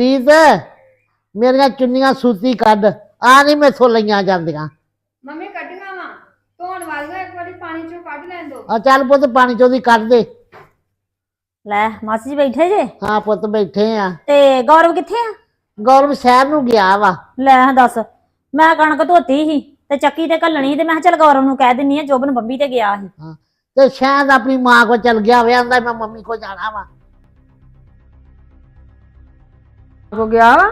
ਪ੍ਰੀਤ ਮੇਰੀਆਂ ਚੁੰਨੀਆਂ ਸੂਤੀ ਕੱਢ। ਆ ਨਹੀਂ ਮੈਥੋਂ ਲਈਆਂ ਜਾਂਦੀਆਂ। ਮੰਮੀ ਕੱਢੀਆਂ ਵਾ। ਧੋਣ ਵਾਲੀਆਂ ਇੱਕ ਵਾਰੀ ਪਾਣੀ ਚੋਂ ਕੱਢ ਲੈਣ ਦੋ। ਆ ਚੱਲ ਪੁੱਤ ਪਾਣੀ ਚੋਂ ਦੀ ਕੱਢ ਦੇ। ਲੈ ਮਾਸੀ ਜੀ ਬੈਠੇ ਜੇ? ਹਾਂ ਪੁੱਤ ਬੈਠੇ ਆ। ਤੇ ਗੌਰਵ ਕਿੱਥੇ ਆ? ਗੌਰਵ ਸ਼ਹਿਰ ਨੂੰ ਗਿਆ ਵਾ। ਲੈ ਹਾਂ ਦੱਸ। ਮੈਂ ਕਣਕ ਧੋਤੀ ਸੀ ਤੇ ਚੱਕੀ ਤੇ ਘੱਲਣੀ ਤੇ ਮੈਂ ਕਿਹਾ ਚੱਲ ਗੌਰਵ ਨੂੰ ਕਹਿ ਦਿੰਨੀ ਆ ਜੋਬਨ ਬੰਬੀ ਤੇ ਗਿਆ ਸੀ। ਤੇ ਸ਼ਾਇਦ ਆਪਣੀ ਮਾਂ ਕੋ ਚਲ ਗਿਆ ਹੋਇਆ ਆਂਦਾ ਮੈਂ ਮੰਮੀ ਕੋ ਜਾਣਾ ਵਾ। ਹੋ ਗਿਆ ਵਾ?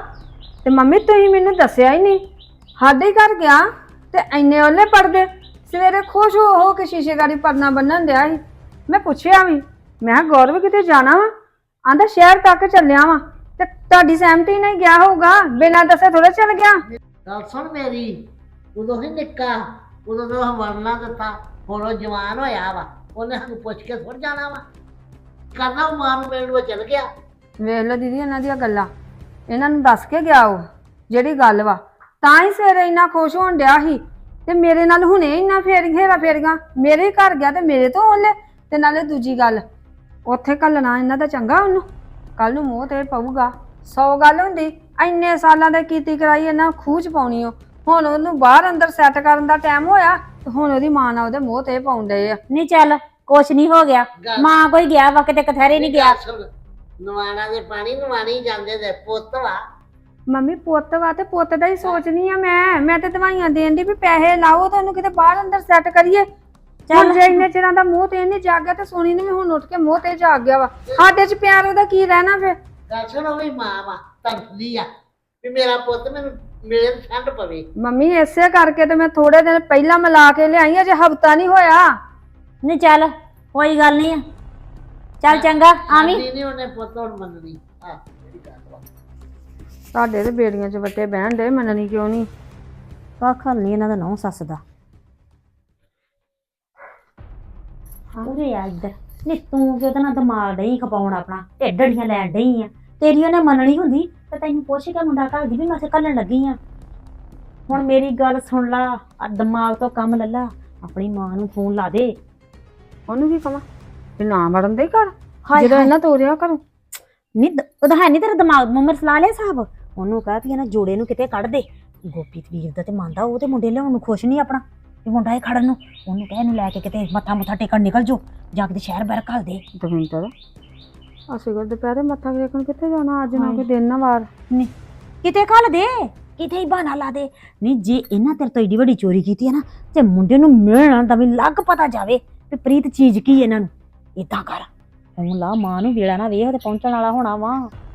ਤੇ ਮੰਮੀ ਤੁਸੀਂ ਮੈਨੂੰ ਦੱਸਿਆ ਹੀ ਨਹੀਂ। ਸਾਡੇ ਘਰ ਗਿਆ ਤੇ ਐਨੇ ਉਹਲੇ ਪੜਦੇ ਸਵੇਰੇ ਖੁਸ਼ ਹੋ ਹੋ ਕੇ ਸ਼ੀਸ਼ੇ ਗਾੜੀ ਪਰਨਾ ਬੰਨਣ ਦਿਆ ਸੀ। ਮੈਂ ਪੁੱਛਿਆ ਵੀ ਮੈਂ ਕਿਹਾ ਗੌਰਵ ਕਿਤੇ ਜਾਣਾ ਵਾ? ਆਂਦਾ ਸ਼ਹਿਰ ਤੱਕ ਚੱਲਿਆ ਵਾ। ਤੇ ਤੁਹਾਡੀ ਸਹਿਮਤੀ ਨਹੀਂ ਗਿਆ ਹੋਊਗਾ। ਬਿਨਾਂ ਦੱਸੇ ਥੋੜਾ ਚੱਲ ਗਿਆ। ਗੱਲ ਸੁਣ ਮੇਰੀ। ਉਦੋਂ ਹੀ ਨਿੱਕਾ ਉਦੋਂ ਤੋਂ ਵਰਨਾ ਦਿੱਤਾ। ਹੁਣ ਉਹ ਜਵਾਨ ਹੋਇਆ ਵਾ। ਉਹਨੇ ਸਾਨੂੰ ਪੁੱਛ ਕੇ ਥੋੜ ਜਾਣਾ ਵਾ। ਕਰਨਾ ਉਹ ਮਾਂ ਨੂੰ ਮਿਲਣ ਉਹ ਚਲ ਗਿਆ। ਵੇਖ ਲਓ ਦੀਦੀ ਇਹਨਾਂ ਦੀਆਂ ਗੱਲਾਂ। ਇਹਨਾਂ ਨੂੰ ਦੱਸ ਕੇ ਗਿਆ ਉਹ ਜਿਹੜੀ ਗੱਲ ਵਾ। ਤਾਂ ਹੀ ਸਵੇਰੇ ਇੰਨਾ ਖੁਸ਼ ਹੋਣ ਡਿਆ ਸੀ। ਤੇ ਮੇਰੇ ਨਾਲ ਹੁਣੇ ਇੰਨਾ ਫੇਰ ਘੇਰਾ ਫੇਰਗਾ ਮੇਰੇ ਘਰ ਗਿਆ ਤੇ ਮੇਰੇ ਤੋਂ ਉਹਲੇ ਤੇ ਨਾਲੇ ਦੂਜੀ ਗੱਲ ਉੱਥੇ ਘੱਲਣਾ ਇਹਨਾਂ ਦਾ ਚੰਗਾ ਉਹਨੂੰ। ਕੱਲ ਨੂੰ ਮੂੰਹ ਤੇ ਪਊਗਾ। ਸੌ ਗੱਲ ਹੁੰਦੀ ਇੰਨੇ ਸਾਲਾਂ ਦੇ ਕੀਤੀ ਕਰਾਈ ਇਹਨਾਂ ਖੂਚ ਪਾਉਣੀ ਉਹ। ਹੁਣ ਉਹਨੂੰ ਬਾਹਰ ਅੰਦਰ ਸੈੱਟ ਕਰਨ ਦਾ ਟਾਈਮ ਹੋਇਆ ਤੇ ਹੁਣ ਉਹਦੀ ਮਾਂ ਨਾਲ ਉਹਦੇ ਮੂੰਹ ਤੇ ਪਾਉਣ ਡਏ ਆ। ਨਹੀਂ ਚੱਲ ਕੁਛ ਨਹੀਂ ਹੋ ਗਿਆ। ਮਾਂ ਕੋਈ ਗਿਆ ਵਾ ਕਿਤੇ ਕਥਹਿਰੇ ਨਹੀਂ ਗਿਆ। ਨਵਾਣਾ ਦੇ ਪਾਣੀ ਨਵਾਣੀ ਜਾਂਦੇ ਦੇ ਪੁੱਤ ਵਾ। ਮੰਮੀ ਪੁੱਤ ਵਾ ਤੇ ਪੁੱਤ ਦਾ ਹੀ ਸੋਚਣੀ ਆ ਮੈਂ। ਮੈਂ ਤੇ ਦਵਾਈਆਂ ਦੇਣ ਦੀ ਵੀ ਪੈਸੇ ਲਾਓ ਤਾਂ ਉਹਨੂੰ ਕਿਤੇ ਬਾਹਰ ਅੰਦਰ ਸੈੱਟ ਕਰੀਏ। ਚੱਲ। ਜੇ ਇੰਨੇ ਚਿਰਾਂ ਦਾ ਮੂੰਹ ਤੇ ਨਹੀਂ ਜਾਗ ਗਿਆ ਤੇ ਸੋਨੀ ਨੇ ਵੀ ਹੁਣ ਉੱਠ ਕੇ ਮੂੰਹ ਤੇ ਜਾਗ ਗਿਆ ਵਾ। ਸਾਡੇ ਚ ਪਿਆਰ ਉਹਦਾ ਕੀ ਰਹਿਣਾ ਫੇ ਗੱਲ ਸੁਣ ਉਹ ਵੀ ਮਾਂ ਵਾ ਤੜਫਦੀ ਆ। ਵੀ ਮੇਰਾ ਪੁੱਤ ਮੈਨੂੰ ਮੇਰੇ ਠੰਡ ਪਵੇ। ਮੰਮੀ ਇਸੇ ਕਰਕੇ ਤੇ ਮੈਂ ਥੋੜੇ ਦਿਨ ਪਹਿਲਾਂ ਮਿਲਾ ਕੇ ਲਿਆਈ ਅਜੇ ਹਫਤਾ ਨਹੀਂ ਹੋਇਆ। ਨਹੀਂ ਚੱਲ ਕੋਈ ਗੱਲ ਨਹੀਂ ਆ। ਚੱਲ ਚੰਗਾ ਆਵੀਂ। ਸਾਡੀ ਨਹੀਂ ਉਹਨੇ ਪੁੱਤ ਹੁਣ ਮੰਨਣੀ। ਆ ਮੇਰੀ ਗੱਲ ਵਾ ਸਾਡੇ ਤੇ ਬੇੜੀਆਂ ਚ ਵੱਟੇ ਬਹਿਣ ਦੇ ਮੰਨਣੀ ਕਿਉਂ ਨਹੀਂ ਕੱਖ ਨਹੀਂ ਇਹਨਾਂ ਦਾ ਨੌ ਸੱਸ ਦਾ। ਉਰੇ ਆ ਇੱਧਰ। ਨਹੀਂ ਤੂੰ ਕਿਉਂ ਨਾ ਦਿਮਾਗ ਡਈ ਖਪਾਉਣ ਆਪਣਾ ਢੇਡੜੀਆਂ ਲੈਣ ਡਈ ਆ। ਤੇਰੀ ਉਹਨੇ ਮੰਨਣੀ ਹੁੰਦੀ ਤੇ ਤੈਨੂੰ ਪੁੱਛ ਕੇ ਮੁੰਡਾ ਘਰ ਦੀ ਵੀ ਮੈਂ ਕੱਲਣ ਲੱਗੀ ਆ। ਹੁਣ ਮੇਰੀ ਗੱਲ ਸੁਣ ਲਾ ਆ ਦਿਮਾਗ ਤੋਂ ਕੰਮ ਲੱਲਾ ਆਪਣੀ ਮਾਂ ਨੂੰ ਫੋਨ ਲਾ ਦੇ। ਉਹਨੂੰ ਕੀ ਕਵਾਂ? ਵੀ ਨਾ ਵੜਨ ਦੇ ਘਰ। ਹਾਏ ਜਦੋਂ। ਇਹਨਾਂ ਤੋਰਿਆ ਕਰੋ। ਨਹੀਂ ਦ- ਉਹਦਾ ਹੈ ਨਹੀਂ ਤੇਰਾ ਦਿਮਾਗ ਮੁੰਮਰ ਸਲਾ ਲਿਆ ਸਾਹਿਬ ਉਹਨੂੰ ਕਹ ਵੀ ਇਹਨਾਂ ਜੋੜੇ ਨੂੰ ਕਿਤੇ ਕੱਢ ਦੇ। ਗੋਪੀ ਤੇ ਵੀਰ ਦਾ ਤੇ ਮੰਨਦਾ ਉਹ ਤੇ ਮੁੰਡੇ ਲਿਆਉਣ ਨੂੰ ਖੁਸ਼ ਨਹੀਂ ਆਪਣਾ। ਵੀ ਮੁੰਡਾ ਇਹ ਖੜਨ ਨੂੰ ਉਹਨੂੰ ਕਹਿ ਇਹਨੂੰ ਲੈ ਕੇ ਕਿਤੇ ਮੱਥਾ ਮੁੱਥਾ ਟੇਕਣ ਨਿਕਲ ਜੋ ਜਾਂ ਕਿਤੇ ਸ਼ਹਿਰ ਬਾਹਰ ਘੱਲ ਦੇ। ਦਵਿੰਦਰ ਅਸੀਂ ਕੋਲ ਦੁਪਹਿਰੇ ਮੱਥਾ ਟੇਕਣ ਕਿੱਥੇ ਜਾਣਾ? ਅੱਜ ਨਾ ਹਾਏ। ਕੋਈ ਦਿਨ ਨਾ ਵਾਰ। ਨਹੀਂ ਕਿਤੇ ਘੱਲ ਦੇ ਕਿਤੇ ਹੀ ਬਹਾਨਾ ਲਾ ਦੇ। ਨਹੀਂ ਜੇ ਇਹਨਾਂ ਤੇਰੇ ਤੋਂ ਏਡੀ ਵੱਡੀ ਚੋਰੀ ਕੀਤੀ ਹੈ ਨਾ ਤੇ ਮੁੰਡੇ ਨੂੰ ਮਿਲਣ ਦਾ ਵੀ ਲੱਗ ਪਤਾ ਜਾਵੇ ਵੀ ਪ੍ਰੀਤ ਚੀਜ਼ ਕੀ ਇਹਨਾਂ ਨੂੰ? ਇਦਾਂ ਕਰ। ਹੁਣ ਲਾ ਮਾਂ ਨੂੰ ਵੇਲਾ ਨਾ ਵੇਖ ਤੇ ਪਹੁੰਚਣ ਵਾਲਾ ਹੋਣਾ ਵਾ।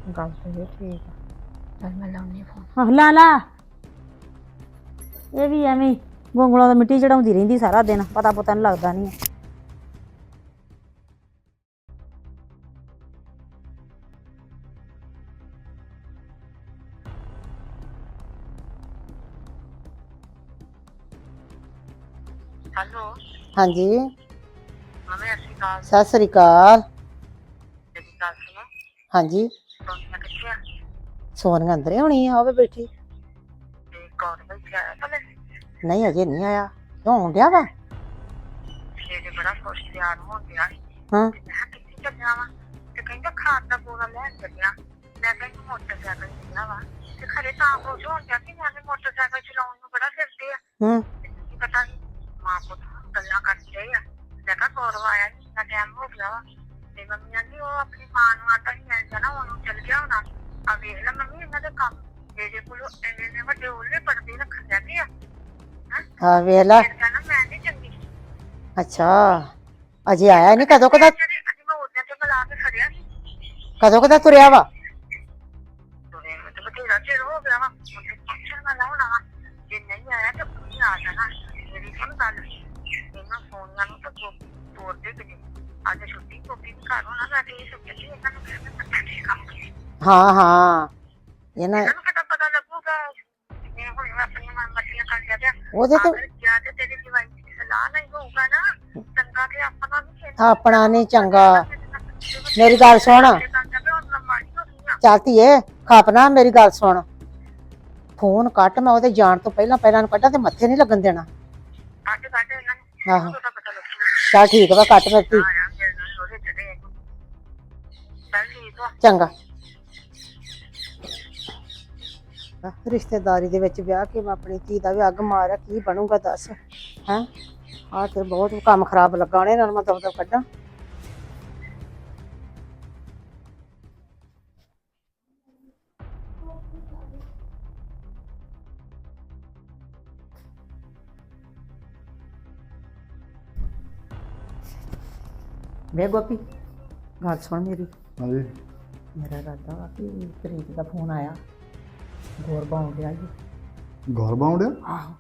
ਗੱਲ ਤੇ ਇਹ ਠੀਕ ਆ। ਚੱਲ ਮੈਂ ਲਾਉਣੀ ਫੋਨ। ਆਹ ਲਾ ਲਾ। ਇਹ ਵੀ ਐਵੇਂ ਹੀ ਗੋਂਗਲੋਂ ਦਾ ਮਿੱਟੀ ਚੜਾਉਂਦੀ ਰਹਿੰਦੀ ਸਾਰਾ ਦਿਨ ਪਤਾ ਪਤਾ ਨਹੀਂ ਲੱਗਦਾ ਨਹੀਂ ਹੈਲੋ। ਹਾਂਜੀ। ਮੰਮੀ ਅਸੀਂ ਕਾਲ ਸਤਿ ਸ੍ਰੀ ਅਕਾਲ। ਤੇਰੀ ਗੱਲ ਸੁਣੋ ਹਾਂਜੀ। ਸੋਨੀਆ ਕਿੱਥੇ ਆ ਸੋਨੀਆ ਅੰਦਰੇ ਹੋਣੀ ਆ ਉਹ ਵੀ ਬੈਠੀ। ਤੇ ਕੌਣ ਬੈਠਿਆ ਆ ਭਲੇ ਨਹੀਂ ਅਜੇ ਨਹੀਂ ਆਇਆ। ਕਿਉਂ ਆਉਂਦਿਆ ਵਾ? ਜਿਹੜੇ ਬੜਾ ਖੁਸ਼ ਤਿਆਰ ਹੋਣ ਗਿਆ ਸੀ। ਹਾਂ। ਤੇ ਮੈਂ ਕਿਹਾ ਕਿੱਥੇ ਚੱਲਿਆ ਵਾ? ਤੇ ਕਹਿੰਦਾ ਖਾਣ ਦਾ ਪੂਰਾ ਲੈਣ ਚੱਲਿਆ। ਮੈਂ ਕਹਿੰਦੀ ਮੋਟਰਸਾਈਕਲ ਚੱਲਿਆ ਵਾ। ਤੇ ਖਰੇ ਤਾਂ ਖੁਸ਼ ਹੋਣ ਗਿਆ ਕਿ ਮੈਂ ਮੋਟਰਸਾਈਕਲ ਚਲਾਉਣ ਨੂੰ ਬੜਾ ਫਿਰਦੇ ਆ। ਹੂੰ। ਤੈਨੂੰ ਕੀ ਪਤਾ ਨੀ ਮਾਂ ਪੁੱਤ ਗੱਲਾਂ ਕਰਦੇ ਆ। ਮੈਂ ਕਿਹਾ ਗੌਰਵ ਆਇਆ ਨੀ ਇੰਨਾ ਟਾਈਮ ਹੋ ਗਿਆ ਵਾ। ਤੇ ਮੰਮੀ ਆਂਦੀ ਉਹ ਆਪਣੀ ਮਾਂ ਨੂੰ ਆਟਾ ਨਹੀਂ ਮਿਲ ਜਾਣਾ ਉਹਨੂੰ ਚੱਲ ਗਿਆ ਹੋਣਾ। ਆ ਵੇਖ ਲੈ ਮੰਮੀ ਇਹਨਾਂ ਦੇ ਕੰਮ ਇਹਦੇ ਕੋਲੋਂ ਇੰਨੇ ਇੰਨੇ ਵੱਡੇ ਉਹਲੇ ਪਰਦੇ ਰੱਖਣ ਜਾਂਦੇ ਆ। ਹਾਂ? ਵੇਖ ਲਾ। ਫਿਰ ਕਹਿੰਦਾ ਮੈਂ ਨਹੀਂ ਚੰਗੀ। ਅੱਛਾ। ਅਜੇ ਆਇਆ ਨਹੀਂ ਕਦੋਂ ਕਦਾ ਅੱਜ ਮੈਂ ਉਹਦੇ ਤੇ ਬੁਲਾ ਕੇ ਖੜਿਆ ਸੀ। ਕਦੋਂ ਕਦਾ ਤੁਰਿਆ ਵਾ? ਫੋਨਾਂ ਦੇ ਕਿ ਅੱਜ ਛੁੱਟੀ ਕੋਪੀ ਵੀ ਘਰ ਹੋਣਾ ਮੈਂ ਤੇ ਸੋਚਿਆ ਸੀ ਇਹਨਾਂ ਨੂੰ ਕਹਿੰਦਾ ਪਤਾ ਨਹੀਂ ਕੰਮ ਇਹਨਾਂ ਹਾਂ ਹਾਂ। ਇਹਨਾਂ ਨੂੰ ਕਿਤਾ ਪਤਾ ਲੱਗੂਗਾ ਇਹ ਹੁਣ ਆਪਣੀ ਮਨ ਮੱਤੀਆਂ ਕਰ ਲਿਆ ਉਹਦੇ ਤੇ ਜਾਂ ਤੇ ਤੇਰੀ ਜਵਾਈ ਦੀ ਸਲਾਹ ਨਹੀਂ ਹੋਊਗਾ ਨਾ ਚੰਗਾ। ਕਿ ਆਪਣਾ ਵੀ ਆਪਣਾ ਨਹੀਂ ਚੰਗਾ ਮੇਰੀ ਗੱਲ ਸੁਣ। ਚੱਲ ਧੀਏ ਖਾਪਨਾ ਮੇਰੀ ਗੱਲ ਸੁਣ। ਫੋਨ ਕੱਟ, ਮੈਂ ਉਹਦੇ ਜਾਣ ਤੋਂ ਪਹਿਲਾਂ ਪਹਿਲਾਂ ਨੂੰ ਕੱਢਾਂ ਤੇ ਮੱਥੇ ਨਹੀਂ ਲੱਗਣ ਦੇਣਾ। ਅੱਜ ਕੱਢ ਇਹਨਾਂ ਨੂੰ ਆਹੋ। ਚੱਲ ਠੀਕ ਵਾ, ਕੱਟ ਮੇਰੀ ਧੀ ਚੰਗਾ। ਰਿਸ਼ਤੇਦਾਰੀ ਦੇ ਵਿੱਚ ਵਿਆਹ ਕੇ ਮੈਂ ਆਪਣੀ ਧੀ ਦਾ ਵੀ ਅੱਗ ਮਾਰਿਆ ਕੀ ਬਣੂਗਾ ਦੱਸ। ਹੈ? ਆਹ ਤੇ ਬਹੁਤ ਕੰਮ ਖਰਾਬ ਲੱਗਾ ਉਹਨੇ ਨਾਲ, ਮੈਂ ਦਬ ਕੱਢਾਂ। ਵੇ ਗੋਪੀ ਗੱਲ ਸੁਣ ਮੇਰੀ। ਹਾਂਜੀ। ਮੇਰਾ ਰਾਦਾ ਵਾ ਕਿ ਪ੍ਰੀਤ ਦਾ ਫੋਨ ਆਇਆ। ਗੌਰ ਬਾਉਂਦਿਆ ਜੀ ਘਰ ਬਾਉਂਡਿਆ ਆਹੋ।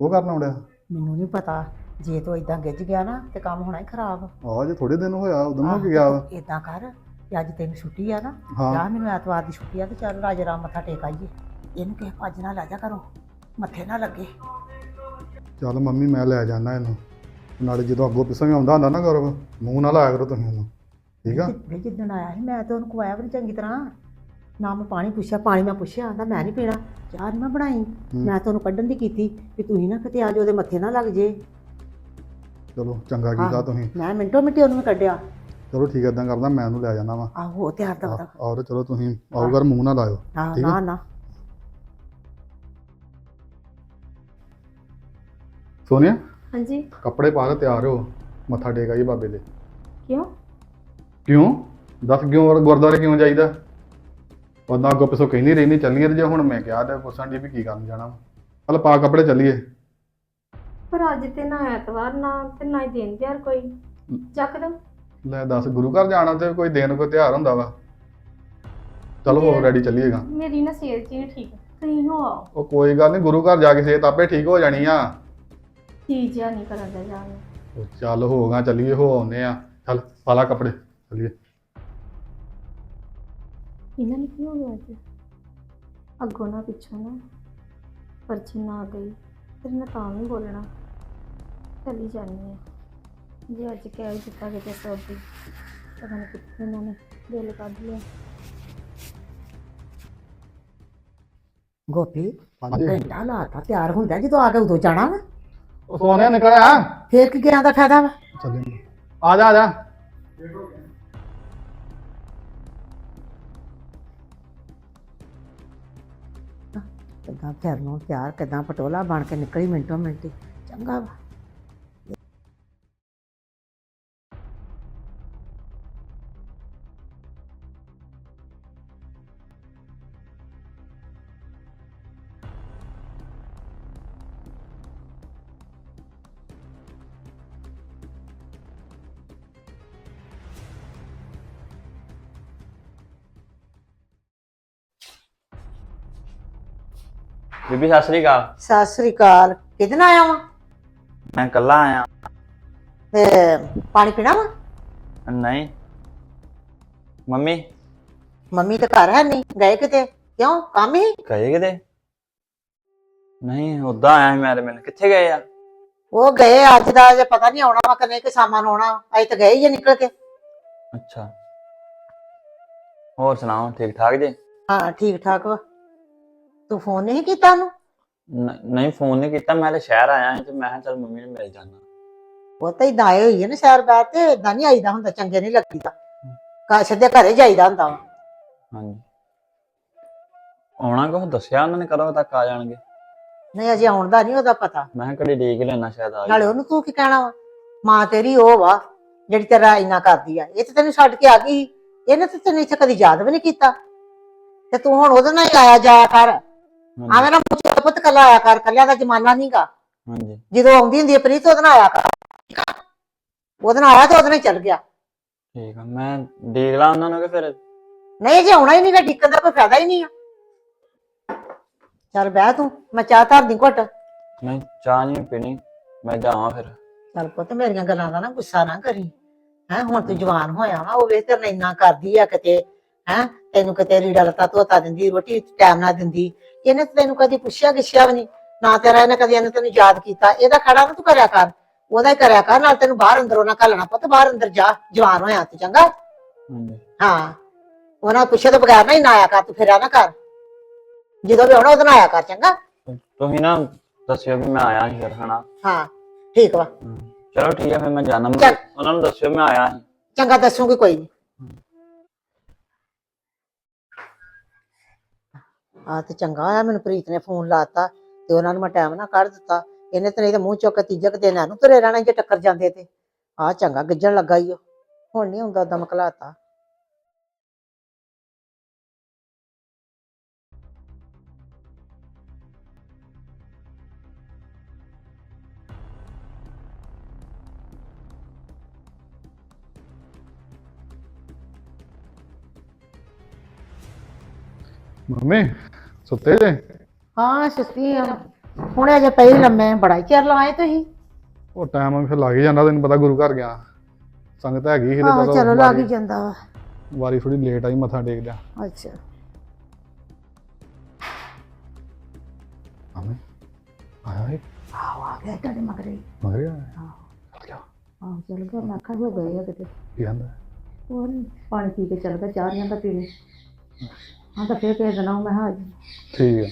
ਉਹ ਕਰਨਾ ਆਉਂਦਿਆ? ਮੈਨੂੰ ਨਹੀਂ ਪਤਾ। ਜੇ ਤੂੰ ਇਦਾਂ ਗਿੱਜ ਗਿਆ ਨਾ ਤੇ ਕੰਮ ਹੋਣਾ ਹੀ ਖਰਾਬ। ਆ ਜੇ ਥੋੜੇ ਦਿਨ ਹੋਇਆ ਉਦੋਂ ਹੋ ਕੇ ਗਿਆ ਵਾ। ਇਦਾਂ ਕਰ ਕਿ ਅੱਜ ਤੈਨੂੰ ਛੁੱਟੀ ਆ ਨਾ ਹਾਂ। ਜਾ ਮੈਨੂੰ ਐਤਵਾਰ ਦੀ ਛੁੱਟੀ ਆ ਤੇ ਚੱਲ ਰਾਜੇ ਰਾਮ ਮੱਥਾ ਟੇਕ ਆਈਏ। ਇਹਨੂੰ ਕਿਸੇ ਭੱਜ ਨਾ ਲੈ ਜਾ ਕਰੋ। ਮੱਥੇ ਨਾ ਲੱਗੇ। ਚੱਲ ਮੰਮੀ ਮੈਂ ਲੈ ਜਾਣਾ ਇਹਨੂੰ। ਨਾਲੇ ਜਦੋਂ ਅੱਗੋਂ ਪਿੱਛੋਂ ਵੀ ਆਉਂਦਾ ਹੁੰਦਾ ਨਾ ਗੌਰਵ ਮੂੰਹ ਨਾਲ ਆਇਆ ਕਰੋ ਤੁਸੀਂ ਉਹਨੂੰ ਠੀਕ ਆ? ਵੇ ਜਿੱਦਣ ਆਇਆ ਸੀ ਮੈਂ ਤਾਂ ਉਹਨੂੰ ਖਵਾਇਆ ਵੀ ਨੀ ਚੰਗੀ ਤਰ੍ਹਾਂ। ਨਾ ਮੈਂ ਪਾਣੀ ਪੁੱਛਿਆ ਪਾਣੀ ਮੈਂ ਪੁੱਛਿਆ ਆਂਦਾ ਮੈਂ ਨਹੀਂ ਪੀਣਾ ਚਾਹ ਨੀ ਮੈਂ ਬਣਾਈ। ਮੈਂ ਤਾਂ ਉਹਨੂੰ ਕੱਢਣ ਦੀ ਕੀਤੀ ਵੀ ਤੁਸੀਂ ਨਾ ਕਿਤੇ ਆ ਜਾਓ ਉਹਦੇ ਮੱਥੇ ਨਾ ਲੱਗ ਜੇ। ਚਲੋ ਚੰਗਾ ਕੀਤਾ। ਤੁਸੀਂ। ਮੈਂ ਮਿੰਟੋ ਮਿੰਟੀ ਉਹਨੂੰ ਕੱਢਿਆ। ਚਲੋ ਠੀਕ ਏਦਾਂ ਕਰਦਾ ਮੈਂ ਉਹਨੂੰ ਲੈ ਜਾਣਾ ਵਾ। ਆਹੋ ਤਿਆਰ ਦਾ ਉਹਦਾ ਔਰ ਚਲੋ ਤੁਸੀਂ ਆਓ ਘਰ ਮੂੰਹ ਨਾ ਲਾਇਓ ਨਾ ਠੀਕ ਆ? ਨਾ ਨਾ। ਸੋਨੀਆ? ਹਾਂਜੀ। ਕੱਪੜੇ ਪਾ ਕੇ ਤਿਆਰ ਹੋ ਮੱਥਾ ਟੇਕ ਆਈਏ ਬਾਬੇ ਦੇ। ਕਿਉਂ? ਕਿਉਂ? ਦੱਸ ਕਿਉਂ ਗੁਰਦੁਆਰੇ ਕਿਉਂ ਜਾਈਦਾ? ਉਹਦਾ ਅੱਗੋਂ ਪਿੱਛੋਂ ਕਹਿੰਦੀ ਰਹਿੰਦੀ ਚੱਲੀਏ ਤੇ ਜੇ ਹੁਣ ਮੈਂ ਕਿਹਾ ਤੇ ਪੁੱਛਣ ਦੀ ਵੀ ਕੀ ਕਰਨ ਜਾਣਾ ਹਲ ਪਾ ਕੱਪੜੇ ਚੱਲੀਏ। ਪਰ ਅੱਜ ਤੇ ਨਾ ਐਤਵਾਰ ਨਾ ਤੇ ਨਾ ਹੀ ਦਿਨ ਤਿਉਹਾਰ ਕੋਈ। ਚੱਕ ਦੋ। ਲੈ ਦੱਸ ਗੁਰੂ ਘਰ ਜਾਣਾ ਤੇ ਕੋਈ ਦਿਨ ਕੋਈ ਤਿਉਹਾਰ ਹੁੰਦਾ ਵਾ। ਚਲੋ ਹੋ ਰੈਡੀ ਚੱਲੀਏਗਾ। ਮੇਰੀ ਨਾ ਸਿਹਤ ਜੀ ਠੀਕ ਤੁਸੀਂ ਹੋ ਆਓ। ਉਹ ਕੋਈ ਗੱਲ ਨਹੀਂ ਗੁਰੂ ਘਰ ਜਾ ਕੇ ਸਿਹਤ ਆਪੇ ਠੀਕ ਹੋ ਜਾਣੀ ਆ। ਚੀਜ਼ ਜਿਹਾ ਨਹੀਂ ਕਰਨ ਦਾ ਜਾਣ। ਨੂੰ। ਉਹ ਚੱਲ ਹੋਗਾ ਚੱਲੀਏ ਹੋ ਆਉਨੇ ਆ। ਚੱਲ ਪਾਲਾ ਕੱਪੜੇ ਚੱਲੀਏ। ਇਹਨਾਂ ਨੂੰ ਕੀ ਹੋ ਗਿਆ ਅੱਜ? ਅੱਗੋਂ ਨਾ ਪਿੱਛੋਂ ਨਾ ਪਰਚੀ ਨਾ ਗਈ ਫਿਰ ਮੈਂ ਤਾਂ ਵੀ ਬੋਲਣਾ। ਚਲੀ ਜਾਨੀ ਆ। ਜੇ ਅੱਜ ਕਹਿ ਹੀ ਦਿੱਤਾ ਕਿਤੇ ਸੋਦੀ ਪਤਾ ਨਹੀਂ ਕਿੱਥੇ ਇਹਨਾਂ ਨੇ ਦਿਲ ਕੱਢ ਲਿਆ। ਗੋਪੀ ਹਾਂਜੀ। ਘੰਟਾ ਲਾਤਾ ਤਿਆਰ ਹੁੰਦਾ ਜਦੋਂ ਆ ਕੇ ਉਦੋਂ ਜਾਣਾ ਵਾ? ਉਹ ਸੋਨਿਆ ਨਿਕਲਿਆ ਫੇਰ ਕੀ ਗਿਆ ਦਾ ਫਾਇਦਾ ਵਾ? ਚੱਲੇ। ਆ ਜਾ ਆ ਜਾ। ਕਿੱਦਾਂ ਫਿਰ ਨੂੰ ਤਿਆਰ ਕਿੱਦਾਂ ਪਟੋਲਾ ਬਣ ਕੇ ਨਿਕਲੀ ਮਿੰਟੋ ਮਿੰਟੀ ਚੰਗਾ ਵਾ। ਬੀਬੀ ਸਤਿ ਸ੍ਰੀ ਅਕਾਲ। ਸਤਿ ਸ੍ਰੀ ਅਕਾਲ। ਕਿਹਦੇ ਨਾਲ ਆਇਆ ਵਾ? ਮੈਂ ਇਕੱਲਾ ਆਇਆ। ਤੇ ਪਾਣੀ ਪੀਣਾ ਵਾ? ਨਹੀਂ। ਮੰਮੀ? ਮੰਮੀ ਤਾਂ ਘਰ ਹੈ ਨਹੀਂ। ਗਏ ਕਿਤੇ? ਕਿਉਂ? ਕੰਮ ਹੀ? ਗਏ ਕਿਤੇ? ਨਹੀਂ ਉਦਾਂ ਆਇਆ ਸੀ ਮੈਂ ਤੇ ਮੈਨੂੰ ਕਿੱਥੇ ਗਏ ਆ? ਉਹ ਗਏ ਅੱਜ ਦਾ ਜੇ ਪਤਾ ਨਹੀਂ ਆਉਣਾ ਵਾ ਕਨੇ ਕਿ ਸਾਮਾਨ ਆਉਣਾ ਅਜੇ ਤਾਂ ਗਏ ਹੀ ਆ ਨਿਕਲ ਕੇ। ਅੱਛਾ। ਹੋਰ ਸੁਣਾਓ ਠੀਕ ਠਾਕ ਜੇ? ਹਾਂ ਠੀਕ ਠਾਕ ਵਾ। ਤੂੰ ਫੋਨ ਨਹੀਂ ਕੀਤਾ ਉਹਨੂੰ? ਨ- ਨਹੀਂ ਫੋਨ ਨਹੀਂ ਕੀਤਾ ਮੈਂ ਤੇ ਸ਼ਹਿਰ ਆਇਆ ਸੀ ਤੇ ਮੈਂ ਕਿਹਾ ਚੱਲ ਮੰਮੀ ਨੂੰ ਮਿਲ ਜਾਣਾ ਉਹ ਤਾਂ ਇਦਾਂ ਆਏ ਹੋਈ ਹੈ ਨਾ ਸ਼ਹਿਰ ਬਾਹਰ ਤੇ ਇਦਾਂ ਨਹੀਂ ਆਈਦਾ ਹੁੰਦਾ ਚੰਗੇ ਨਹੀਂ ਲੱਗੀਦਾ। ਕਾ ਸਿੱਧੇ ਘਰੇ ਜਾਈਦਾ ਹੁੰਦਾ ਵਾ। ਹਾਂਜੀ। ਆਉਣਾ ਕੋ ਦੱਸਿਆ ਉਹਨਾਂ ਨੇ ਕਦੋਂ ਤੱਕ ਆ ਜਾਣਗੇ? ਨਹੀਂ ਅਜੇ ਆਉਣ ਦਾ ਨਹੀਂ ਉਹਦਾ ਪਤਾ। ਮੈਂ ਕਿਹਾ ਕਦੀ ਡੀਕ ਲੈਣਾ ਸ਼ਾਇਦ ਆ ਨਾਲੇ ਉਹਨੂੰ ਤੂੰ ਕੀ ਕਹਿਣਾ ਵਾ? ਮਾਂ ਤੇਰੀ ਉਹ ਵਾ ਜਿਹੜੀ ਤੇਰਾ ਇੰਨਾ ਕਰਦੀ ਆ। ਇਹ ਤੇ ਤੈਨੂੰ ਛੱਡ ਕੇ ਆ ਗਈ ਇਹਨੇ ਤੇ ਤੈਨੂੰ ਇੱਥੇ ਕਦੀ ਯਾਦ ਵੀ ਨਹੀਂ ਕੀਤਾ। ਤੇ ਤੂੰ ਹੁਣ ਉਹਦੇ ਨਾਲ ਹੀ ਆਇਆ ਜਾਇਆ ਕਰ। ਹਾਂਜੀ। ਆਵੇਂ ਨਾ ਪੁੱਛ ਪੁੱਤ ਕੱਲਾ ਆਇਆ ਕਰ ਕੱਲਿਆਂ ਦਾ ਜ਼ਮਾਨਾ ਨਹੀਂਗਾ ਹਾਂਜੀ। ਜਦੋਂ ਆਉਂਦੀ ਹੁੰਦੀ ਹੈ ਪ੍ਰੀਤ ਉਹਦੇ ਨਾਲ ਆਇਆ ਕਰ। ਉਹਦੇ ਨਾਲ ਆਇਆ ਤੇ ਉਹਦੇ ਨਾਲ ਹੀ ਚੱਲ ਗਿਆ। ਠੀਕ ਆ ਮੈਂ ਦੇਖ ਲਾ ਉਹਨਾਂ ਨੂੰ ਕਿ ਫਿਰ ਨਹੀਂ ਜੇ ਆਉਣਾ ਹੀ ਨਹੀਂਗਾ ਡਿੱਕਣ ਦਾ ਕੋਈ ਫਾਇਦਾ ਹੀ ਨਹੀਂ ਆ। ਚੱਲ ਬਹਿ ਤੂੰ ਮੈਂ ਚਾਹ ਧਰਦੀ ਘੁੱਟ। ਨਹੀਂ ਚਾਹ ਨਹੀਂ ਪੀਣੀ ਮੈਂ ਜਾਵਾਂ ਫਿਰ। ਚੱਲ ਪੁੱਤ ਮੇਰੀਆਂ ਗੱਲਾਂ ਦਾ ਨਾ ਗੁੱਸਾ ਨਾ ਕਰੀ। ਹੈ ਹੁਣ ਤੂੰ ਜਵਾਨ ਹੋਇਆ ਵਾ ਉਹ ਵੇਖ ਤੇਰੇ ਨਾਲ ਇੰਨਾ ਕਰਦੀ ਆ ਕਿਤੇ। ਹੈ? ਤੈਨੂੰ ਕਿਤੇ ਰੀੜਾ ਲੱਤਾ ਧੋਤਾ ਦਿੰਦੀ ਰੋਟੀ ਟਾਈਮ ਨਾਲ ਦਿੰਦੀ। ਇਹਨੇ ਤੈਨੂੰ ਕਦੀ ਪੁੱਛਿਆ ਗਿੱਛਿਆ ਵੀ ਨਹੀਂ। ਨਾ ਤੇਰਾ ਇਹਨੇ ਕਦੀ ਇਹਨੇ ਤੈਨੂੰ ਯਾਦ ਕੀਤਾ। ਇਹਦਾ ਖੜਾ ਨਾ ਤੂੰ ਕਰਿਆ ਕਰ। ਉਹਦਾ ਹੀ ਕਰਿਆ ਕਰ ਨਾਲ ਤੈਨੂੰ ਬਾਹਰ ਅੰਦਰੋਂ ਨਾ ਘੱਲਣਾ ਪੁੱਤ ਬਾਹਰ ਅੰਦਰ ਜਾ। ਜਵਾਨ ਹੋਇਆ ਤੂੰ ਚੰਗਾ? ਹਾਂ। ਉਹਨਾਂ ਪੁੱਛੇ ਤੋਂ ਬਗੈਰ ਨਾ ਨਾ ਆਇਆ ਕਰ ਤੂੰ ਫਿਰਿਆ ਨਾ ਕਰ। ਜਦੋਂ ਵੀ ਆਉਣਾ ਉਦੋਂ ਨਾ ਆਇਆ ਕਰ ਚੰਗਾ? ਤੁਸੀਂ ਨਾ ਦੱਸਿਓ ਵੀ ਮੈਂ ਆਇਆ ਸੀ ਫਿਰ ਹਨਾ? ਹਾਂ। ਠੀਕ ਵਾ। ਚਲੋ ਠੀਕ ਹੈ ਫਿਰ ਮੈਂ ਜਾਣਾ। ਉਹਨਾਂ ਨੂੰ ਦੱਸਿਓ ਮੈਂ ਆਇਆ ਸੀ। ਚੰਗਾ ਦੱਸੂਗੀ ਕੋਈ ਨਹੀਂ ਆ ਤੇ ਚੰਗਾ ਹੋਇਆ, ਮੈਨੂੰ ਪ੍ਰੀਤ ਨੇ ਫੋਨ ਲਾਤਾ ਤੇ ਉਹਨਾਂ ਨੂੰ ਮੈਂ ਟਾਈਮ ਨਾ ਕੱਢ ਦਿੱਤਾ। ਇਹਨੇ ਤੇ ਨਹੀਂ ਤੇ ਮੂੰਹ ਚੁੱਕ ਕੇ ਤੀਜਕ ਦਿਨ ਇਹਨੂੰ ਤੁਰੇ ਰਹਿਣਾ ਜੇ ਟੱਕਰ ਜਾਂਦੇ ਤੇ। ਆ ਚੰਗਾ ਗੱਜਣ ਲੱਗਾ ਈ ਓ। ਹੁਣ ਨਹੀਂ ਹੁੰਦਾ ਦਮ ਘਲਾਤਾ ਮੰਮੀ ਸੁੱਤੇ ਜੇ? ਹਾਂ ਸੁਸਤੀ ਆ। ਹੁਣੇ ਅਜੇ ਪਈ ਲੰਮੇ ਬੜਾ ਹੀ ਚਿਰ ਲਾਏ ਤੁਸੀਂ। ਉਹ ਟਾਈਮ ਫਿਰ ਲੱਗ ਹੀ ਜਾਂਦਾ ਤੈਨੂੰ ਪਤਾ ਗੁਰੂ ਘਰ ਗਿਆ। ਸੰਗਤ ਹੈਗੀ ਤੇ ਆਹੋ ਚਲੋ ਲੱਗ ਹੀ ਜਾਂਦਾ ਵਾ। ਵਾਰੀ ਥੋੜੀ ਲੇਟ ਆਈ ਮੱਥਾ ਟੇਕ ਲਿਆ। ਅੱਛਾ। ਮੰਮੀ ਆਇਆ ਏ ਆਹ ਆ ਗਿਆ ਤੁਹਾਡੇ ਮਗਰੇ। ਮਗਰ ਆਇਆ? ਚੱਲ ਗਿਆ। ਆਹ ਚਲ ਗਿਆ ਮੈਂ ਆਖਿਆ ਹੋ ਗਏ ਆ ਕਿਤੇ। ਕੀ ਕਹਿੰਦਾ? ਹੋਰ ਪਾਣੀ ਪੀ ਕੇ ਚੱਲ ਗਿਆ ਚਾਹ ਨਹੀਂ ਆਂਦਾ ਪੀਣੇ। ਹਾਂ ਤਾਂ ਫੇਰ ਕਿਸੇ ਦਿਨ ਆਊਂ ਮੈਂ ਹਾਂ। ਠੀਕ ਹੈ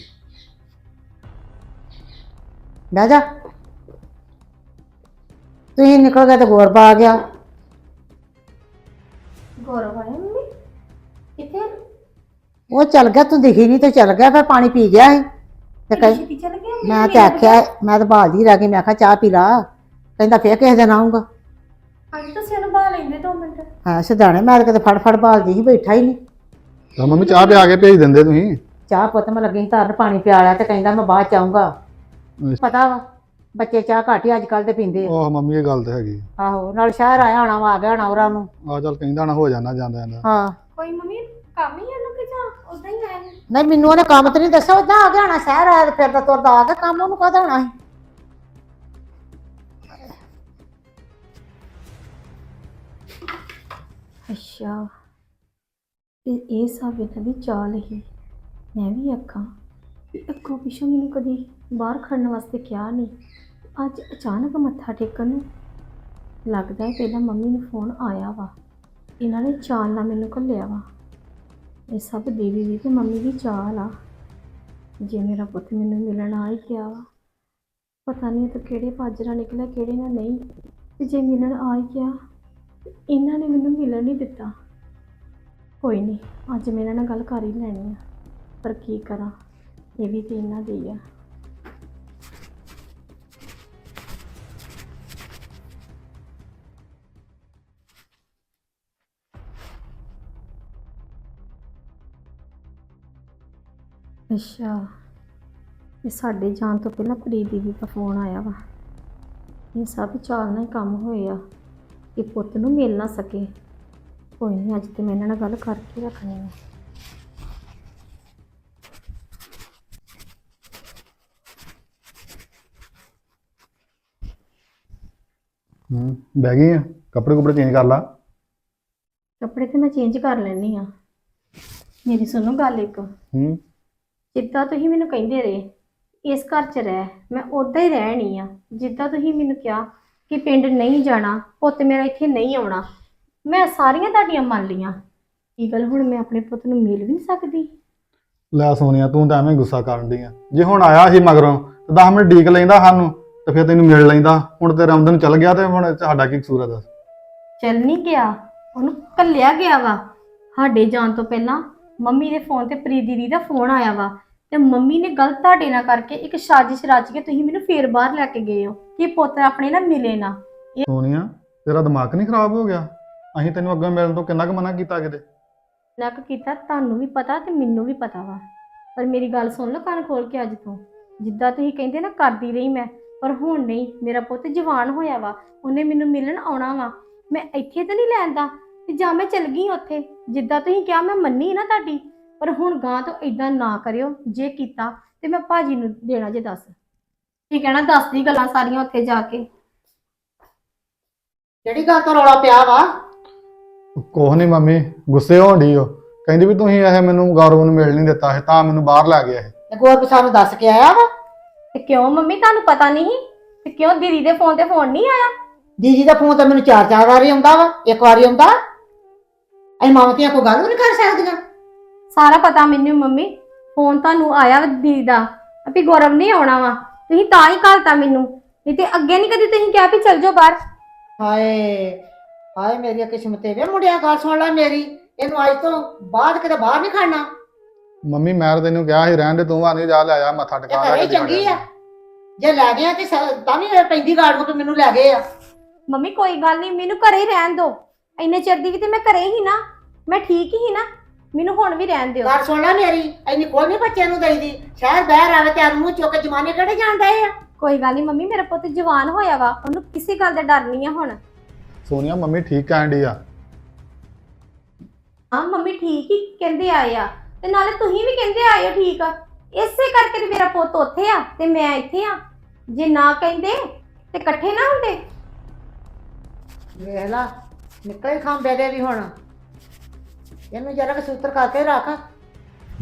ਬਹਿ ਜਾ। ਤੁਸੀਂ ਨਿਕਲ ਗਏ ਤੇ ਗੋਰਬਾ ਆ ਗਿਆ। ਗੌਰਵ ਆਇਆ ਮੰਮੀ? ਕਿੱਥੇ ਉਹ ਚੱਲ ਗਿਆ ਤੂੰ ਦਿਖੀ ਨਹੀਂ ਤੇ ਚੱਲ ਗਿਆ ਫਿਰ ਪਾਣੀ ਪੀ ਗਿਆ ਸੀ। ਤੇ ਕਹੀ ਛੇਤੀ ਚੱਲ ਗਿਆ ਮੈਂ ਤੇ ਆਖਿਆ ਮੈਂ ਤਾਂ ਬਾਲਦੀ ਰਹਿ ਗਈ ਮੈਂ ਆਖਿਆ ਚਾਹ ਪੀ ਲਾ। ਕਹਿੰਦਾ ਫੇਰ ਕਿਸੇ ਦਿਨ ਆਉਂਗਾ ਅੱਜ ਤੁਸੀਂ ਇਹਨੂੰ ਬਾਹ ਲੈਂਦੇ 2 ਮਿੰਟ। ਹਾਂ ਸਿਧਾਣੇ ਮੈਂ ਤਾਂ ਕਿਤੇ ਫੜ ਫੜ ਬਾਲਦੀ ਸੀ ਬੈਠਾ ਹੀ ਨਹੀਂ। ਤਾਂ ਮੰਮੀ ਚਾਹ ਪਿਆ ਕੇ ਭੇਜ ਦਿੰਦੇ ਤੁਸੀਂ। ਚਾਹ ਪੁੱਤ ਮੈਂ ਲੱਗੀ ਸੀ ਧਰਨ ਪਾਣੀ ਪਿਆ ਲਿਆ ਤੇ ਕਹਿੰਦਾ ਮੈਂ ਬਾਅਦ ਚ ਆਊਂਗਾ। ਪਤਾ ਵਾ ਬੱਚੇ ਚਾਹ ਘੱਟ ਹੀ ਅੱਜ ਕੱਲ ਤੇ ਪੀਂਦੇ ਆ। ਉਹ ਮੰਮੀ ਇਹ ਗੱਲ ਤੇ ਹੈਗੀ। ਆਹੋ ਨਾਲ ਸ਼ਹਿਰ ਆਇਆ ਹੋਣਾ ਵਾ ਆ ਗਿਆ ਹੋਣਾ ਉਹਨਾਂ ਨੂੰ। ਆ ਚੱਲ ਕਹਿੰਦਾ ਨਾ ਹੋ ਜਾਣਾ ਜਾਂਦਾ ਜਾਂਦਾ। ਹਾਂ। ਕੋਈ ਮੰਮੀ ਕੰਮ ਹੀ ਇਹਨੂੰ ਕਿ ਜਾਂ ਉਦਾਂ ਹੀ ਆਇਆ? ਨਹੀਂ ਮੈਨੂੰ ਉਹਨੇ ਕੰਮ ਤੇ ਨਹੀਂ ਦੱਸਿਆ ਉਦਾਂ ਆ ਗਿਆ ਹੋਣਾ ਸ਼ਹਿਰ ਆਇਆ ਤੇ ਫਿਰਦਾ ਤੁਰਦਾ ਆ ਗਿਆ ਕੰਮ ਉਹਨੂੰ ਕਾਹਦਾ ਹੋਣਾ ਸੀ? ਅੱਛਾ। ਤੇ ਇਹ ਸਭ ਇਹਨਾਂ ਦੀ ਚਾਲ ਹੀ। ਮੈਂ ਵੀ ਅੱਖਾਂ ਵੀ ਅੱਗੋਂ ਪਿੱਛੋਂ ਮੈਨੂੰ ਕਦੀ ਬਾਹਰ ਖੜਨ ਵਾਸਤੇ ਕਿਹਾ ਨਹੀਂ। ਅੱਜ ਅਚਾਨਕ ਮੱਥਾ ਟੇਕਣ ਨੂੰ ਲੱਗਦਾ ਹੈ ਪਹਿਲਾਂ ਮੰਮੀ ਨੂੰ ਫੋਨ ਆਇਆ ਵਾ। ਇਹਨਾਂ ਨੇ ਚਾਲ ਨਾਲ ਮੈਨੂੰ ਘੱਲਿਆ ਵਾ। ਇਹ ਸਭ ਦੇਵੀ ਦੀ ਤੇ ਮੰਮੀ ਦੀ ਚਾਲ ਆ। ਜੇ ਮੇਰਾ ਪੁੱਤ ਮੈਨੂੰ ਮਿਲਣ ਆ ਹੀ ਗਿਆ ਵਾ। ਪਤਾ ਨਹੀਂ ਇਹ ਤਾਂ ਕਿਹੜੇ ਪਾਜਰਾ ਨਿਕਲਿਆ, ਕਿਹੜੇ ਨਾਲ ਨਹੀਂ। ਤੇ ਜੇ ਮਿਲਣ ਆ ਹੀ ਗਿਆ ਇਹਨਾਂ ਨੇ ਮੈਨੂੰ ਮਿਲਣ ਨਹੀਂ ਦਿੱਤਾ। ਕੋਈ ਨਹੀਂ, ਅੱਜ ਮੈਂ ਇਹਨਾਂ ਨਾਲ ਗੱਲ ਕਰ ਹੀ ਲੈਣੀ ਆ। ਪਰ ਕੀ ਕਰਾਂ, ਇਹ ਵੀ ਤੇ ਇਹਨਾਂ ਦੀ ਆ। ਅੱਛਾ, ਇਹ ਸਾਡੇ ਜਾਣ ਤੋਂ ਪਹਿਲਾਂ ਪ੍ਰੀਤ ਦੀਦੀ ਦਾ ਫੋਨ ਆਇਆ ਵਾ। ਇਹ ਸਭ ਚਾਲ ਨਾਲ ਹੀ ਕੰਮ ਹੋਏ ਆ। ਕਿ ਪੁੱਤ ਨੂੰ ਮਿਲ ਨਾ ਸਕੇ। ਕੋਈ ਨਹੀਂ ਅੱਜ ਤੇ ਮੈਂ ਇਹਨਾਂ ਨਾਲ ਗੱਲ ਕਰਕੇ ਰੱਖਣੀ ਹੈ ਹੂੰ ਬਹਿ ਗਈ ਆ ਕੱਪੜੇ ਕੁਪੜੇ ਚੇਂਜ ਕਰ ਲਾ। ਕੱਪੜੇ ਤੇ ਮੈਂ ਚੇਂਜ ਕਰ ਲੈਣੀ ਆ। ਮੇਰੀ ਸੁਣੋ ਗੱਲ ਇੱਕ। ਹੂੰ। ਜਿੱਦਾਂ ਤੁਸੀਂ ਮੈਨੂੰ ਕਹਿੰਦੇ ਰਹੇ ਇਸ ਘਰ 'ਚ ਰਹਿ ਮੈਂ ਉਦਾਂ ਹੀ ਰਹਿਣੀ ਆ। ਜਿੱਦਾਂ ਤੁਸੀਂ ਮੈਨੂੰ ਕਿਹਾ ਕਿ ਪਿੰਡ ਨਹੀਂ ਜਾਣਾ ਪੁੱਤ ਮੇਰਾ ਇੱਥੇ ਨਹੀਂ ਆਉਣਾ। ਮੈਂ ਸਾਰੀਆਂ ਤੁਹਾਡੀਆਂ ਮੰਨ ਲੀਆਂ ਕੀ ਗੱਲ ਹੁਣ ਮੈਂ ਆਪਣੇ ਪੁੱਤ ਨੂੰ ਮਿਲ ਵੀ ਨਹੀਂ ਸਕਦੀ? ਲੈ ਸੋਨੀਆ ਤੂੰ ਤਾਂ ਐਵੇਂ ਗੁੱਸਾ ਕਰਨ ਡਈ ਆ। ਜੇ ਹੁਣ ਆਇਆ ਸੀ ਮਗਰੋਂ ਤੇ 10 ਮਿੰਟ ਡੀਕ ਲੈਂਦਾ ਸਾਨੂੰ ਤੇ ਫਿਰ ਤੈਨੂੰ ਮਿਲ ਲੈਂਦਾ। ਹੁਣ ਤੇ ਰਮਦਨ ਚੱਲ ਗਿਆ ਤੇ ਹੁਣ ਸਾਡਾ ਕੀ ਕਸੂਰ ਆ ਦੱਸ। ਚੱਲ ਨਹੀਂ ਗਿਆ ਉਹਨੂੰ ਕੱਲਿਆ ਗਿਆ ਵਾ। ਸਾਡੇ ਜਾਣ ਤੋਂ ਪਹਿਲਾਂ ਮੰਮੀ ਦੇ ਫੋਨ ਤੇ ਪ੍ਰੀਤ ਦੀਦੀ ਦਾ ਫੋਨ ਆਇਆ ਵਾ ਤੇ ਮੰਮੀ ਨੇ ਗਲਤ ਤੁਹਾਡੇ ਨਾਲ ਕਰਕੇ ਇੱਕ ਸਾਜ਼ਿਸ਼ ਰਚ ਕੇ ਤੁਸੀਂ ਮੈਨੂੰ ਫੇਰ ਬਾਹਰ ਲੈ ਕੇ ਗਏ ਹੋ। ਕਿ ਪੁੱਤ ਆਪਣੇ ਨਾਲ ਮਿਲੇ ਨਾ? ਸੋਨੀਆ ਤੇਰਾ ਦਿਮਾਗ ਨਹੀਂ ਖਰਾਬ ਹੋ ਗਿਆ? ਅਸੀਂ ਤੈਨੂੰ ਅੱਗੇ ਮਿਲਣ ਤੋਂ ਕਿੰਨਾ ਕੁ ਮਨਾ ਕੀਤਾ ਕਿਤੇ? ਨੱਕ ਕੀਤਾ ਤੁਹਾਨੂੰ ਵੀ ਪਤਾ ਤੇ ਮੈਨੂੰ ਵੀ ਪਤਾ ਵਾ। ਪਰ ਮੇਰੀ ਗੱਲ ਸੁਣ ਲਓ ਕੰਨ ਖੋਲ ਕੇ ਅੱਜ ਤੋਂ। ਜਿੱਦਾਂ ਤੁਸੀਂ ਕਹਿੰਦੇ ਨਾ ਕਰਦੀ ਰਹੀ ਮੈਂ ਪਰ ਹੁਣ ਨਹੀਂ ਮੇਰਾ ਪੁੱਤ ਜਵਾਨ ਹੋਇਆ ਵਾ ਉਹਨੇ ਮੈਨੂੰ ਮਿਲਣ ਆਉਣਾ ਵਾ। ਮੈਂ ਇੱਥੇ ਤਾਂ ਨਹੀਂ ਲੈਂਦਾ ਤੇ ਜਾਂ ਮੈਂ ਚਲ ਗਈ ਉੱਥੇ। ਜਿੱਦਾਂ ਤੁਸੀਂ ਕਿਹਾ ਮੈਂ ਮੰਨੀ ਨਾ ਤੁਹਾਡੀ ਪਰ ਹੁਣ ਗਾਂ ਤੋਂ ਇਦਾਂ ਨਾ ਕਰਿਓ ਜੇ ਕੀਤਾ ਤੇ ਮੈਂ ਭਾਜੀ ਨੂੰ ਦੇਣਾ ਜੇ ਦੱਸ। ਕੀ ਕਹਿਣਾ ਦੱਸਦੀ ਗੱਲਾਂ ਸਾਰੀਆਂ ਉੱਥੇ ਜਾ ਕੇ। ਜਿਹੜੀ ਗੱਲ ਤੋਂ ਰੌਲਾ ਪਿਆ ਵਾ? ਕੋਹ ਨਹੀਂ ਮੰਮੀ ਗੁੱਸੇ ਹੋਣ ਡਈ ਉਹ ਕਹਿੰਦੀ ਵੀ ਤੁਸੀਂ ਇਹ ਮੈਨੂੰ ਗੌਰਵ ਨੂੰ ਮਿਲ ਨਹੀਂ ਦਿੱਤਾ ਇਹ ਤਾਂ ਮੈਨੂੰ ਬਾਹਰ ਲੈ ਗਿਆ ਇਹ। ਤੇ ਗੋਰਬ ਸਾਨੂੰ ਦੱਸ ਕੇ ਆਇਆ ਵਾ? ਤੇ ਕਿਉਂ ਮੰਮੀ ਤੁਹਾਨੂੰ ਪਤਾ ਨਹੀਂ ਤੇ ਕਿਉਂ ਦੀਦੀ ਦੇ ਫੋਨ ਤੇ ਫੋਨ ਨਹੀਂ ਆਇਆ? ਦੀਦੀ ਦਾ ਫੋਨ ਤਾਂ ਮੈਨੂੰ ਚਾਰ ਚਾਰ ਵਾਰੀ ਆਉਂਦਾ ਵਾ ਇੱਕ ਵਾਰੀ ਆਉਂਦਾ। ਮਾਵਾਂ ਧੀਆਂ ਕੋਈ ਗੱਲ ਵੀ ਨਹੀਂ ਕਰ ਸਕਦੀਆਂ। ਸਾਰਾ ਪਤਾ ਮੈਨੂੰ ਮੰਮੀ ਫੋਨ ਤੁਹਾਨੂੰ ਆਇਆ ਵਾ ਦੀਦੀ ਦਾ ਵੀ ਗੌਰਵ ਨਹੀਂ ਆਉਣਾ ਵਾ। ਤੁਸੀਂ ਤਾਂ ਹੀ ਘਲਤਾ ਮੈਨੂੰ ਨਹੀਂ ਤੇ ਅੱਗੇ ਨਹੀਂ ਕਦੀ ਤੁਸੀਂ ਕਿਹਾ ਵੀ ਚੱਲ ਜਾਓ ਬਾਹਰ? ਹਾਏ ਹਾਏ ਮੇਰੀ ਕਿਸਮਤੇ ਵੇ ਮੁੰਡਿਆ ਗੱਲ ਸੁਣ ਲੈ ਮੇਰੀ। ਇਹਨੂੰ ਅੱਜ ਤੋਂ ਬਾਅਦ ਕਿਤੇ ਬਾਹਰ ਨਹੀਂ ਖੜਨਾ। ਮੰਮੀ ਮੈਂ ਤਾਂ ਤੈਨੂੰ ਕਿਹਾ ਸੀ ਰਹਿਣ ਦੇ ਤੂੰ ਆ ਨਹੀਂ ਜਾ ਲੈ ਆ ਮੱਥਾ ਇਹ ਟਿਕਾ ਘਰੇ ਲੈ ਚੰਗੀ ਆ। ਜੇ ਲੈ ਗਏ ਆ ਤੇ ਸ- ਤਾਂ ਵੀ ਪੈਂਦੀ ਗਾੜ ਨੂੰ ਕਿ ਮੈਨੂੰ ਲੈ ਗਏ ਆ। ਮੰਮੀ ਕੋਈ ਗੱਲ ਨਹੀਂ ਮੈਨੂੰ ਘਰੇ ਹੀ ਰਹਿਣ ਦਿਓ ਇੰਨੇ ਚਿਰ ਦੀ ਵੀ ਤੇ ਮੈਂ ਘਰੇ ਹੀ ਨਾ ਮੈਂ ਠੀਕ ਹੀ ਨਾ ਮੈਨੂੰ ਹੁਣ ਵੀ ਰਹਿਣ ਦਿਓ। ਗੱਲ ਸੁਣ ਲੈ ਮੇਰੀ ਇੰਨੀ ਕੋਈ ਨਹੀਂ ਬੱਚਿਆਂ ਨੂੰ ਦੇਈਦੀ ਸ਼ਹਿਰ ਬਾਹਰ ਆਵੇ ਤੇ ਮੂੰਹ ਚੁੱਕ ਜਮਾਨੇ ਕਿਹੜੇ ਜਾਣਦੇ ਆ? ਕੋਈ ਗੱਲ ਨਹੀਂ ਮੰਮੀ ਮੇਰਾ ਪੁੱਤ ਜਵਾਨ ਹੋਇਆ ਵਾ ਉਹਨੂੰ ਕਿਸੇ ਗੱਲ ਦਾ ਡਰ ਨਹੀਂ ਆ ਹੁਣ। ਸੋਨੀਆ ਮੰਮੀ ਠੀਕ ਕਹਿਣ ਡਈ ਆ? ਹਾਂ ਮੰਮੀ ਠੀਕ ਹੀ ਕਹਿੰਦੇ ਆਏ ਆ। ਤੇ ਨਾਲੇ ਤੁਸੀਂ ਵੀ ਕਹਿੰਦੇ ਆਏ ਹੋ ਠੀਕ ਆ। ਇਸੇ ਕਰਕੇ ਤੇ ਮੇਰਾ ਪੁੱਤ ਉੱਥੇ ਆ ਤੇ ਮੈਂ ਇੱਥੇ ਆ। ਜੇ ਨਾ ਕਹਿੰਦੇ ਤੇ ਇਕੱਠੇ ਨਾ ਹੁੰਦੇ। ਵੇਖ ਲਾ ਨਿਕਲੇ ਖਾਂਬੇ ਦੇ ਵੀ ਹੁਣ। ਇਹਨੂੰ ਜਰਾ ਕਿ ਸੂਤਰ ਕਰਕੇ ਰੱਖ।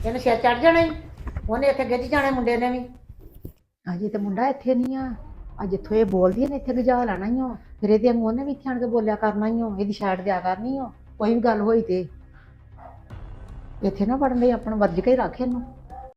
ਇਹਨੂੰ ਸਿਰ ਚੜ ਜਾਣਾ ਈ। ਉਹਨੇ ਇੱਥੇ ਗਿੱਜ ਜਾਣੇ ਮੁੰਡੇ ਨੇ ਵੀ। ਅਜੇ ਤੇ ਮੁੰਡਾ ਇੱਥੇ ਨਹੀਂ ਆ। ਅੱਜ ਇੱਥੋਂ ਇਹ ਬੋਲਦੀ ਹੈ ਨੇ ਇੱਥੇ ਗਜਾ ਲੈਣਾ ਹੀ ਹੋ ਫਿਰ ਇਹਦੇ ਵਾਂਗੂ ਉਹਨੇ ਵੀ ਇੱਥੇ ਆਣ ਕੇ ਬੋਲਿਆ ਕਰਨਾ ਹੀ ਹੋ ਇਹਦੀ ਸਾਈਡ ਦਿਆ ਕਰਨੀ ਹੋ ਕੋਈ ਵੀ ਗੱਲ ਹੋਈ ਤੇ। ਇੱਥੇ ਨਾ ਪੜਨ ਲਈ ਆਪਣਾ ਵਰਜ ਕੇ ਹੀ ਰੱਖ ਇਹਨੂੰ।